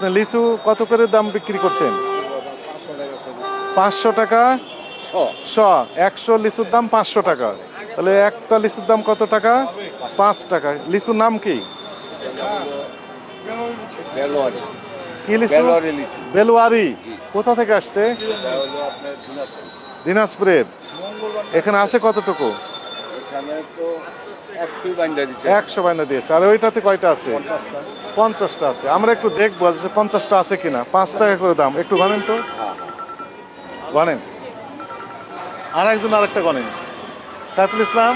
আপনি লিচু কত করে দাম বিক্রি করছেন? পাঁচশো টাকা? শ। একশো লিচুর দাম পাঁচশো টাকা। তাহলে একটা লিচুর দাম কত টাকা? পাঁচ টাকা। লিচুর নাম কি? কি লিচু? বেলোয়ারি কোথা থেকে আসছে? দিনাজপুরের। এখানে আছে কতটুকু? একশো বাইনা দিয়েছে। আর ওইটাতে কয়টা আছে? পঞ্চাশটা আছে। আমরা একটু দেখব পঞ্চাশটা আছে কিনা। পাঁচ টাকা করে দাম। একটু গনেন তো। গনেন। আর একজন আরেকটা গনেন। সাইফুল ইসলাম?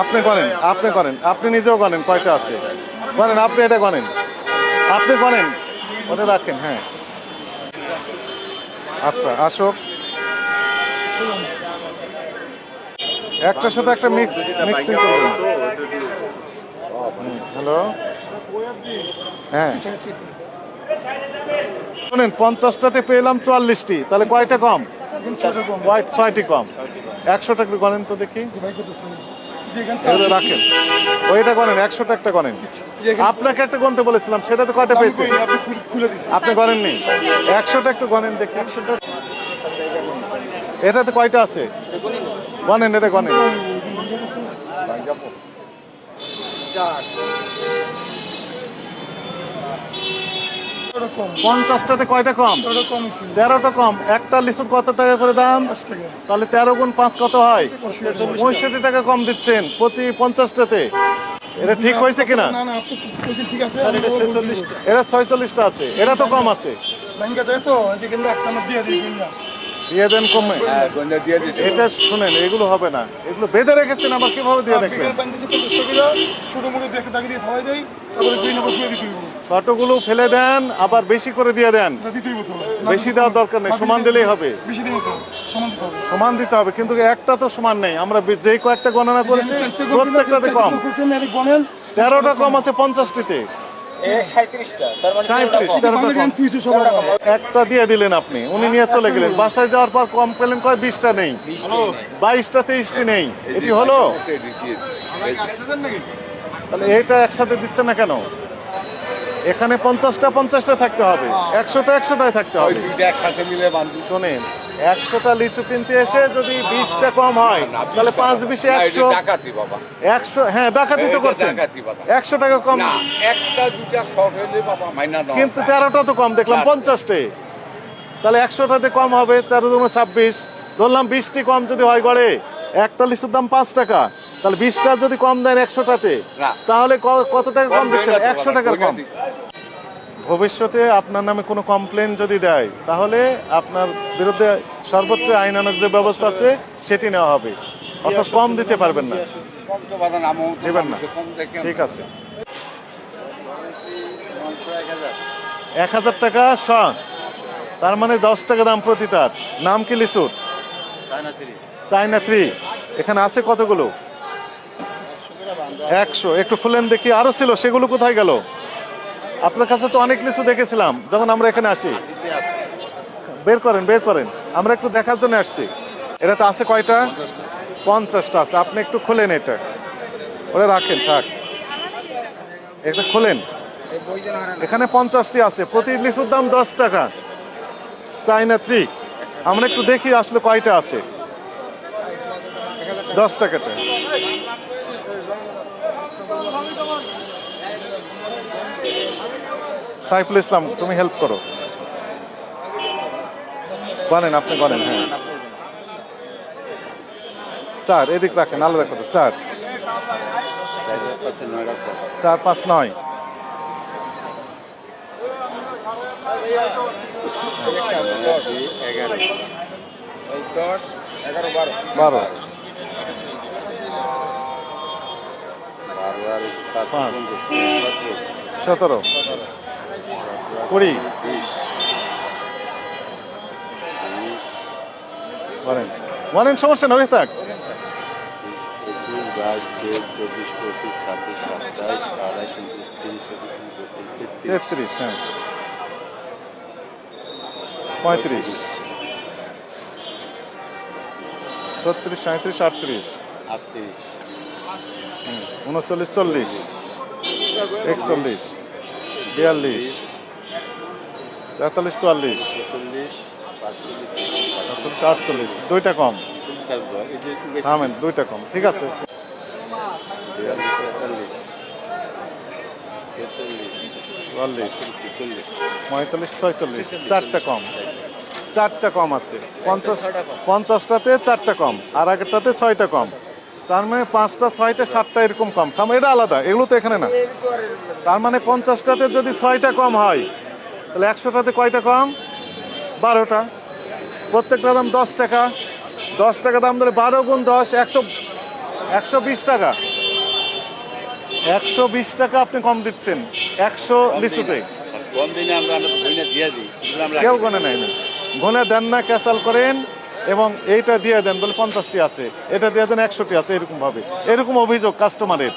আপনি গনেন আপনি গনেন। আপনি নিজেও গনেন, কয়টা আছে? গনেন, আপনি এটা গনেন। আপনি গনেন। ওটা রাখেন হ্যাঁ। আচ্ছা আসুক। একটার সাথে একটা মিক্স মিক্সিং করবেন হ্যালো হ্যাঁ। শুনেন পঞ্চাশটাতে পেলাম চুয়াল্লিশটি তাহলে কয়টা কম? ছয়টি কম। একশো টাকা গণেন তো দেখি। রাখেন। ওইটা গণেন একশোটা একটা গণেন। আপনাকে একটা গণতে বলেছিলাম সেটা তো কয়টা পেয়েছি আপনি গণেননি। একশোটা একটু গণেন দেখি। এটাতে কয়টা আছে? গণেন এটা গণেন। পঞ্চাশটাতে কয়টা কম? তেরোটা কম একটা লিচু কত টাকা করে দাম? তাহলে তেরো গুণ পাঁচ কত হয়? পঁয়ষট্টি। টাকা কম দিচ্ছেন প্রতি পঞ্চাশটাতে। এটা ঠিক হয়েছে কিনা? না না আপনি বলছেন ঠিক আছে এরা ছয়চল্লিশটা আছে। এরা তো কম আছে। লাইনটা যায় তো কিন্তু একসাথে দিয়ে দিই দিয়ে দেন কমে। হ্যাঁ এটা শুনেন এগুলো হবে না। এগুলো বেঁধে রেখেছেন আবার কীভাবে দিয়ে দেখবেন? ছোটগুলো ফেলে দেন আবার বেশি করে দিয়ে দেন। বেশি দেওয়ার দরকার নেই সমান দিলেই হবে। বেশি সমান দিতে হবে। কিন্তু একটা তো সমান নেই। আমরা যেই কয়েকটা গণনা করেছি প্রত্যেকটাতে কম। তেরোটা কম আছে পঞ্চাশটিতে। ফিউচার সবার একটা দিয়ে দিলেন আপনি উনি নিয়ে চলে গেলেন। বাসায় যাওয়ার পর কম পেলেন কয় বিশটা নেই। বাইশটা তেইশটি নেই। এটি হলো? তাহলে এইটা একসাথে দিচ্ছে না কেন? এখানে পঞ্চাশটা পঞ্চাশটা থাকতে হবে। একশোটা একশোটাই থাকতে হবে। শোনেন একশোটা লিচু কিনতে এসে যদি বিশটা কম হয় তাহলে পাঁচ বিশে একশো ডাকাতি বাবা। একশো হ্যাঁ ডাকাতি তো করছেন। একশো টাকা কম একটা দুইটা শর্ট হইলে বাবা মাইনা কিন্তু তেরোটা তো কম দেখলাম। পঞ্চাশটে। তাহলে একশোটাতে কম হবে তেরো দুগুণে ছাব্বিশ। ধরলাম বিশটি কম যদি হয় গড়ে একটা লিচুর দাম পাঁচ টাকা। তাহলে বিশটা যদি কম দেন একশোটাতে। তাহলে কত টাকা কম দিচ্ছেন? একশো টাকার কম। ভবিষ্যতে আপনার নামে কোনো কমপ্লেন যদি দেয়, তাহলে আপনার বিরুদ্ধে সর্বোচ্চ আইনানুক যে ব্যবস্থা আছে, সেটি নেওয়া হবে। অর্থাৎ কম দিতে পারবেন না। না। ঠিক আছে। এক হাজার টাকা শ, তার মানে দশ টাকা দাম প্রতিটার নাম কি লিচুর চাইনা থ্রি। এখানে আছে কতগুলো? একশো। একটু খুলেন দেখি। আরও ছিল, সেগুলো কোথায় গেল? আপনার কাছে তো অনেক লিচু দেখেছিলাম, যখন আমরা এখানে আসি। বের করেন বের করেন। আমরা একটু দেখার জন্য আসছি। এটা তো আছে কয়টা? পঞ্চাশটা আছে। আপনি একটু খোলেন এটা। ওরা রাখেন, থাক। এটা খোলেন। এখানে পঞ্চাশটি আছে। প্রতি লিচুর দাম দশ টাকা। চাইনা থ্রি আমরা একটু দেখি আসলে কয়টা আছে। দশ টাকাটা। সাইফুল ইসলাম, তুমি হেল্প করো। গনেন আপনি গনেন হ্যাঁ। চার, এদিক রাখেন, আলাদা করে, চার। চার, পাঁচ, নয়। বারো। সতেরো। কুড়ি বলেন বলেন সমস্যা না থাক। তেত্রিশ হ্যাঁ। পঁয়ত্রিশ। ছত্রিশ সাঁত্রিশ আটত্রিশ। আটত্রিশ উনচল্লিশ, চল্লিশ। একচল্লিশ। বিয়াল্লিশ। তেতাল্লিশ চুয়াল্লিশ? সাতচল্লিশ আটচল্লিশ। দুইটা কম। থামেন দুইটা কম। ঠিক আছে। চুয়াল্লিশ পঁয়তাল্লিশ ছয়চল্লিশ। চারটা কম। চারটা কম আছে। পঞ্চাশ পঞ্চাশটাতে চারটা কম। আর আগেরটাতে ছয়টা কম। তার মানে পাঁচটা ছয়টা সাতটা এরকম কম। থাম এটা আলাদা। এগুলো তো এখানে না। তার মানে পঞ্চাশটাতে যদি ছয়টা কম হয় তাহলে একশোটাতে কয়টা কম? বারোটা। প্রত্যেকটা দাম দশ টাকা। দশ টাকা দাম ধরে বারো গুণ দশ একশো একশো বিশ টাকা। একশো বিশ টাকা আপনি কম দিচ্ছেন। একশো লিচুতে কম দিনে আমরা আমরা তো বইনা দিয়ে দিই। কেউ গনে নেয় না। গনে দেন না ক্যাসাল করেন এবং এইটা দিয়ে দেন বলে পঞ্চাশটি আছে। এটা দিয়ে দেন একশোটি আছে এরকমভাবে। এরকম অভিযোগ কাস্টমারের।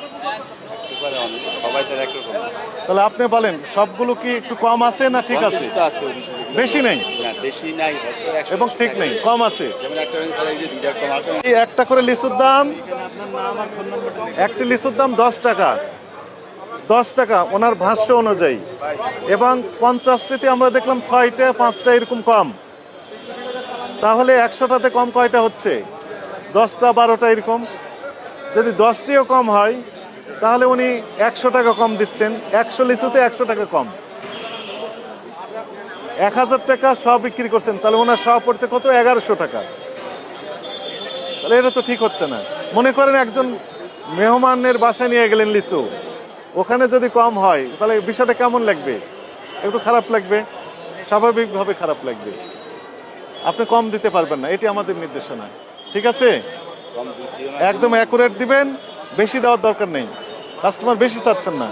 সবাই তো একরকম তাহলে আপনি বলেন সবগুলো কি একটু কম আছে না ঠিক আছে। বেশি নেই? বেশি নাই এবং ঠিক। নেই কম আছে? কম এই একটা করে লিচুর দাম? একটি লিচুর দাম দশ টাকা। দশ টাকা ওনার ভাষ্য অনুযায়ী। এবং পঞ্চাশটিতে আমরা দেখলাম ছয়টা পাঁচটা এরকম কম। তাহলে একশোটাতে কম কয়টা হচ্ছে? দশটা বারোটা এরকম। যদি দশটিও কম হয় তাহলে উনি একশো টাকা কম দিচ্ছেন। একশো লিচুতে একশো টাকা কম। এক হাজার টাকা সব বিক্রি করছেন তাহলে ওনার সব পড়ছে কত? এগারোশো টাকা। তাহলে এটা তো ঠিক হচ্ছে না। মনে করেন একজন মেহমানের বাসায় নিয়ে গেলেন লিচু। ওখানে যদি কম হয় তাহলে বিষয়টা কেমন লাগবে? একটু খারাপ লাগবে। স্বাভাবিকভাবে খারাপ লাগবে। আপনি কম দিতে পারবেন না এটি আমাদের নির্দেশনা। ঠিক আছে? একদম অ্যাকুরেট দিবেন বেশি দেওয়ার দরকার নেই। কাস্টমার বেশি চাচ্ছেন না।